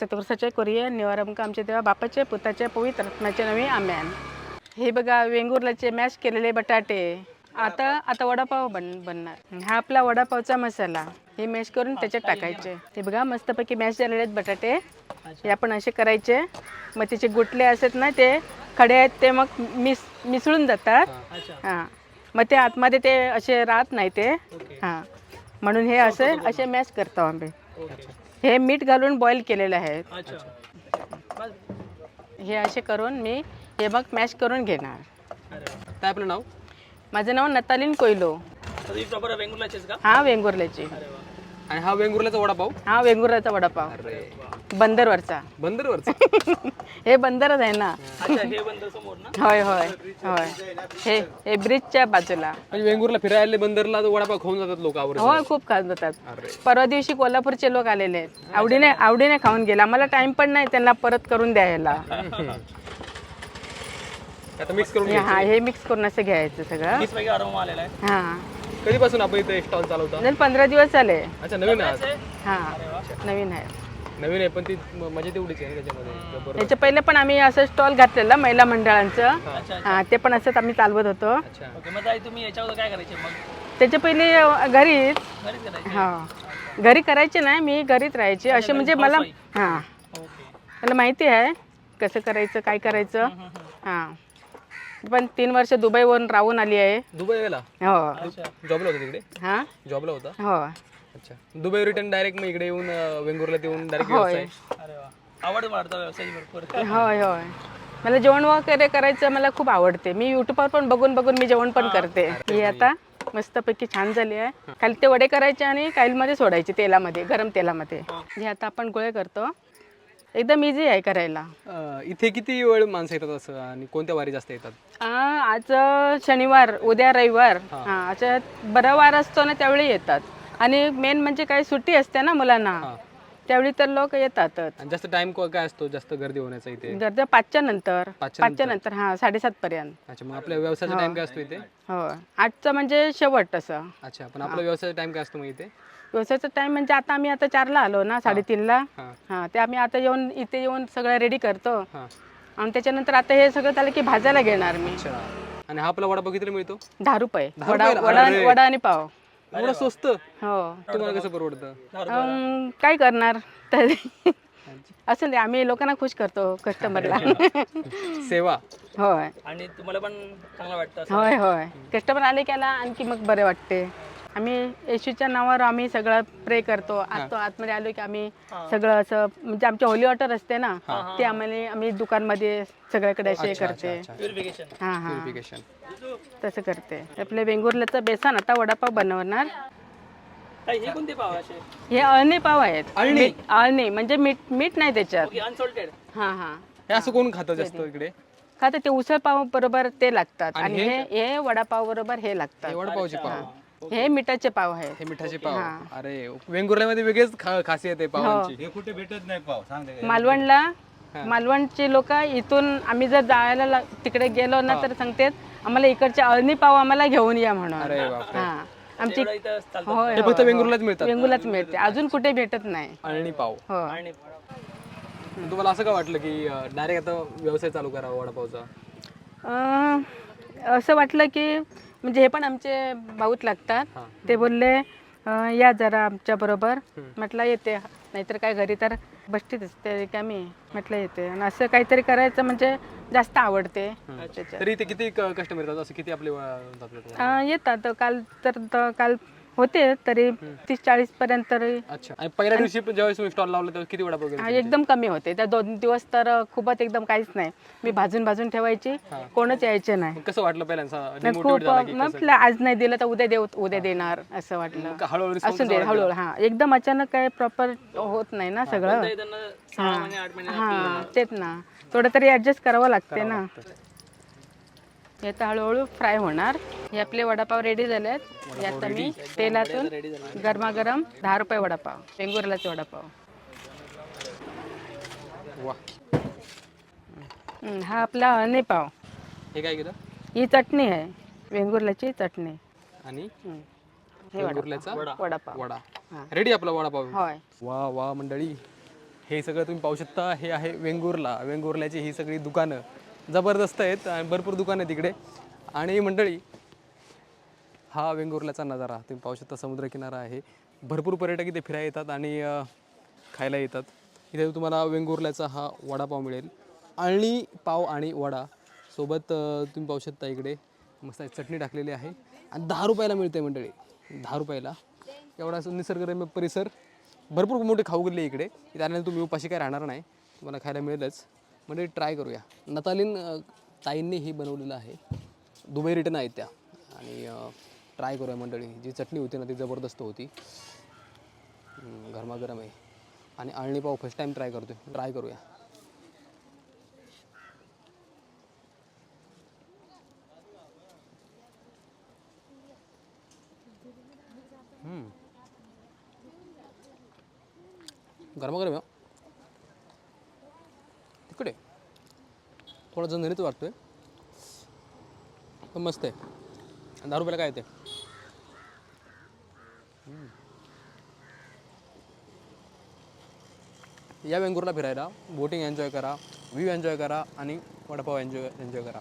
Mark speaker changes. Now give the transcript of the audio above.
Speaker 1: चतुर्साचे कोरिये निवारंक आमचे देवा बापाचे पुताचे पवित्र रत्नाचे नवे आम्यान. हे बघा वेंगुर्लाचे मॅश केलेले बटाटे. आता आता वडापाव बन बनणार. हा आपला वडापावचा मसाला. हे मॅश करून त्याच्यात टाकायचे. हे बघा मस्तपैकी मॅश झालेले आहेत बटाटे. हे आपण असे करायचे. मग त्याचे गुटले असतात ना ते खडे आहेत ते मग मिस मिसळून जातात. हां. मग ते आतमध्ये ते असे राहत नाही ते. हां. म्हणून हे असे असे मॅश करतो आम्ही. हे मीठ घालून बॉईल केलेलं आहे.
Speaker 2: अच्छा.
Speaker 1: हे असे करून मी हे मग मॅश करून घेणार.
Speaker 3: काय आपलं नाव?
Speaker 1: माझं नाव नतालीन कोयलो. हा वेंगुर्ल्याची.
Speaker 3: आणि हा वेंगुर्ल्याचा वडापाव?
Speaker 1: हा वेंगुर्ल्याचा वडापाव.
Speaker 3: अरे
Speaker 1: बंदरवरचा.
Speaker 3: बंदरवरचा?
Speaker 1: हे बंदरच आहे ना.
Speaker 2: अच्छा हे बंद समोर ना?
Speaker 1: होय होय होय. हे हे ब्रिजच्या बाजूला.
Speaker 3: म्हणजे वेंगुर्ला फिरायला बंदरला तो वडापाव खाऊन जातात लोक
Speaker 1: होय खूप खात जातात.
Speaker 3: अरे.
Speaker 1: परवा दिवशी कोल्हापूरचे लोक आलेले आहेत. आवडीने आवडीने खाऊन गेला. मला टाइम पण नाही त्यांना परत करून द्यायला
Speaker 3: आता मिक्स करून
Speaker 1: हे हा हे मिक्स करून असं घ्यायचं सगळं.
Speaker 2: वीस पैकी आरोमा आलेला आहे.
Speaker 1: हा.
Speaker 3: कधीपासून आपण इथे स्टॉल चालवता?
Speaker 1: पंधरा दिवस झाले.
Speaker 3: अच्छा नवीन आहे.
Speaker 1: हा नवीन आहे.
Speaker 3: नवीन आहे पण ती मजा तेवढीच आहे ना त्याच्यामध्ये.
Speaker 1: याच्या पहिले पण आम्ही असं स्टॉल घातलेला महिला मंडळांचं. हा. ते पण असंच आम्ही चालवत होतो.
Speaker 2: तुम्ही याच्यावर काय करायचे? मग
Speaker 1: त्याच्या पहिले घरीच हा. घरी करायचे नाही मी घरीच राहायचे. असे म्हणजे मला हा.
Speaker 2: ओके.
Speaker 1: मला माहिती आहे कसं करायचं काय करायचं. हा. पण तीन वर्ष दुबईवरून राहून आली आहे.
Speaker 3: दुबईला?
Speaker 1: हो.
Speaker 2: अच्छा.
Speaker 3: जॉबला होता तिकडे?
Speaker 1: हा?
Speaker 3: जॉबला होता?
Speaker 1: हो.
Speaker 3: अच्छा. दुबई रिटर्न डायरेक्ट मग इकडे येऊन अं, वेंगुर्ल्यात येऊन डायरेक्ट
Speaker 1: होय.
Speaker 3: व्यवसाय?
Speaker 2: अरे वा. आवड वाढता व्यवसायाची भरपूर.
Speaker 1: होय होय. मला जेवण वगैरे करायचं मला खूप आवडते. मी युट्यूबवर पण बघून बघून मी जेवण पण करते. ही आता मस्तपैकी छान झाली आहे. खाली ते वडे करायचे आणि कायलमध्ये सोडायचे तेलामध्ये गरम तेलामध्ये. हे. आता आपण गोळे करतो. एकदम इझी आहे करायला.
Speaker 3: अं, इथे किती वेळ माणसं येतात असं? आणि कोणत्या वारी जास्त येतात?
Speaker 1: आ, आज शनिवार उद्या रविवार. हा. अच्छा बरा वार असतो ना त्यावेळी येतात. आणि मेन म्हणजे काही सुट्टी असते ना मुलांना. त्यावेळी तर लोक येतातच.
Speaker 3: आणि जास्त टाइम काय असतो जास्त गर्दी होण्याचा इथे?
Speaker 1: गर्दी पाचच्या नंतर.
Speaker 3: पाचच्या
Speaker 1: पाचच्या नंतर. हा साडेसात पर्यंत.
Speaker 3: अच्छा मग आपल्या व्यवसायाचा टाइम काय असतो इथे?
Speaker 1: हो आठचं म्हणजे शेवट असं.
Speaker 3: अच्छा पण आपला व्यवसायाचा टाइम काय असतो मग इथे?
Speaker 1: व्यवसायाचा टाइम म्हणजे आता आम्ही आता चारला आलो ना साडेतीनला.
Speaker 3: हां.
Speaker 1: हा ते आम्ही आता येऊन इथे येऊन सगळं रेडी करतो.
Speaker 3: हां.
Speaker 1: आणि त्याच्यानंतर आता हे सगळं झालं की भाजायला घेणार मी.
Speaker 3: अच्छा. आणि हा आपला वडापाव किती मिळतो?
Speaker 1: दहा रुपये.
Speaker 3: दहा
Speaker 1: वडा
Speaker 3: रुपयाला?
Speaker 1: वडा
Speaker 3: अरे.
Speaker 1: वडा आणि पाव.
Speaker 3: एवढं स्वस्त?
Speaker 1: हो.
Speaker 3: तुम्हाला कसं परवडतं?
Speaker 1: अं, काय करणार? तर. असं नाही आम्ही लोकांना खुश करतो कस्टमरला
Speaker 3: सेवा.
Speaker 1: होय.
Speaker 2: आणि तुम्हाला पण चांगलं वाटतं असं.
Speaker 1: होय होय. कस्टमर आले की याला आणखी मग बरे वाटते. आम्ही येशूच्या नावावर आम्ही सगळं प्रे करतो. आज तो आतमध्ये आलो की आम्ही सगळं असं म्हणजे आमची होली वॉटर असते ना ते आम्हाला आम्ही दुकानमध्ये सगळ्याकडे असे करते. हां हां.
Speaker 3: प्युरिफिकेशन
Speaker 1: तसं करते. आपल्या वेंगुर्ल्याचं बेसन आता वडापाव बनवणार.
Speaker 2: हे कोणते पाव असे?
Speaker 1: हे अळणी पाव आहेत.
Speaker 3: अळणी?
Speaker 1: अळणी म्हणजे मीठ मीठ नाही त्याच्यात.
Speaker 2: अनसॉल्टेड
Speaker 1: हां हां.
Speaker 3: हे असं कोण खातं जास्त इकडे?
Speaker 1: तर ते उसळ पाव बरोबर ते लागतात. आणि हे? हे वडापाव बरोबर हे लागतात.
Speaker 3: हे वडापावचे पाव.
Speaker 1: हे. मिठाचे पाव आहेत.
Speaker 3: हे मिठाचे पाव. अरे वेंगुर्ल्यामध्ये वेगळेच खासियत आहे पावांची.
Speaker 4: हे कुठे भेटत नाही पाव
Speaker 1: मालवणला मालवणची लोक इथून आम्ही जर जायला ला- तिकडे गेलो ना तर सांगतात आम्हाला इकडचे अळणी पाव आम्हाला घेऊन या म्हणून.
Speaker 3: अरे बापरे.
Speaker 1: हा. आमची होय
Speaker 3: हे फक्त वेंगुर्ल्यात मिळतात.
Speaker 1: वेंगुलाच मिळते. अजून कुठे भेटत नाही.
Speaker 3: अळणी पाव.
Speaker 1: हो.
Speaker 3: तुम्हाला असं का वाटलं की डायरेक्ट आता व्यवसाय चालू करावा वडापावचा?
Speaker 1: अं, असं वाटलं की म्हणजे हे पण आमचे भाऊच लागतात. ते बोलले अं, या जरा आमच्या बरोबर. म्हटलं येते. नाहीतर काय घरी तर बसतीच असते. का मी म्हटलं येते. आणि असं काहीतरी करायचं म्हणजे जास्त आवडते. त्याच्यात.
Speaker 3: तरी इथे किती कस्टमर येतात? असं किती आपले जातात?
Speaker 1: अं, येतात. काल तर तर काल होते तरी तीस चाळीस पर्यंत तरी.
Speaker 3: अच्छा. आणि पहिल्या दिवशी पण ज्यावेळेस तुम्ही स्टॉल लावला तेव्हा किती वडापाव गेले
Speaker 1: हा, एकदम कमी होते. त्या दोन दिवस तर खूपच एकदम काहीच नाही. मी भाजून भाजून ठेवायची. कोणच यायचे नाही.
Speaker 3: मग कसं वाटलं पहिल्यांदा?
Speaker 1: खूप
Speaker 3: झाला की
Speaker 1: म्हटलं आज नाही दिलं तर उद्या देऊ उद्या देणार असं वाटलं.
Speaker 3: का हळूहळू
Speaker 1: असू दे हळूहळू हा. एकदम अचानक काय प्रॉपर होत नाही ना सगळं.
Speaker 2: महिने
Speaker 1: हा तेच ना. थोडं तरी ऍडजस्ट करावं लागते ना. हे आता हळूहळू फ्राय होणार. हे आपले वडापाव रेडी झाले आहेत आता मी तेलातून गरमागरम दहा रुपये वडापाव वेंगुर्लाचे वडापाव. हा आपला अळणी पाव.
Speaker 3: हे काय केलं?
Speaker 1: ही चटणी आहे वेंगुर्ल्याची चटणी.
Speaker 3: आणि.
Speaker 1: हे वडापाव.
Speaker 3: वेंगुर्ल्याचा वडा. रेडी आपला वडापाव?
Speaker 1: होय.
Speaker 3: वा वा मंडळी. हे सगळं तुम्ही पाहू शकता. हे आहे वेंगुर्ला. वेंगुर्ल्याची ही सगळी दुकानं. जबरदस्त आहेत. आणि भरपूर दुकान आहेत तिकडे आणि मंडळी हा वेंगुर्ल्याचा नजारा. तुम्ही पाहू शकता समुद्रकिनारा आहे. भरपूर पर्यटक इथे फिरायला येतात आणि खायला येतात. इथे तुम्हाला वेंगुर्ल्याचा हा वडापाव मिळेल. आणि पाव आणि वडा सोबत तुम्ही पाहू शकता इकडे. मस्त चटणी टाकलेली आहे. आणि दहा रुपयाला मिळते मंडळी. दहा रुपयाला. एवढा असं निसर्गरम्य परिसर. भरपूर मोठे खाऊ गेले इकडे. इकडे त्यानंतर तुम्ही उपाशी काय राहणार नाही. तुम्हाला खायला मिळेलच. म्हणजे ट्राय करूया. नतालीन ताईंनी ही बनवलेलं आहे. दुबई रिटर्न आहेत त्या. आणि ट्राय करूया मंडळी. जी चटणी होती ना ती जबरदस्त होती. गरमागरम आहे. आणि आळणी पाव फर्स्ट टाईम ट्राय करतोय. ट्राय करूया. गरमागरम आहे हो तिकडे थोडा झणझणीत वाटतो पण मस्त आहे. दहा रुपयाला काय येते या वेंगुर्ला फिरायला बोटिंग एन्जॉय करा व्ह्यू एन्जॉय करा आणि वडापाव एन्जॉय एन्जॉय करा.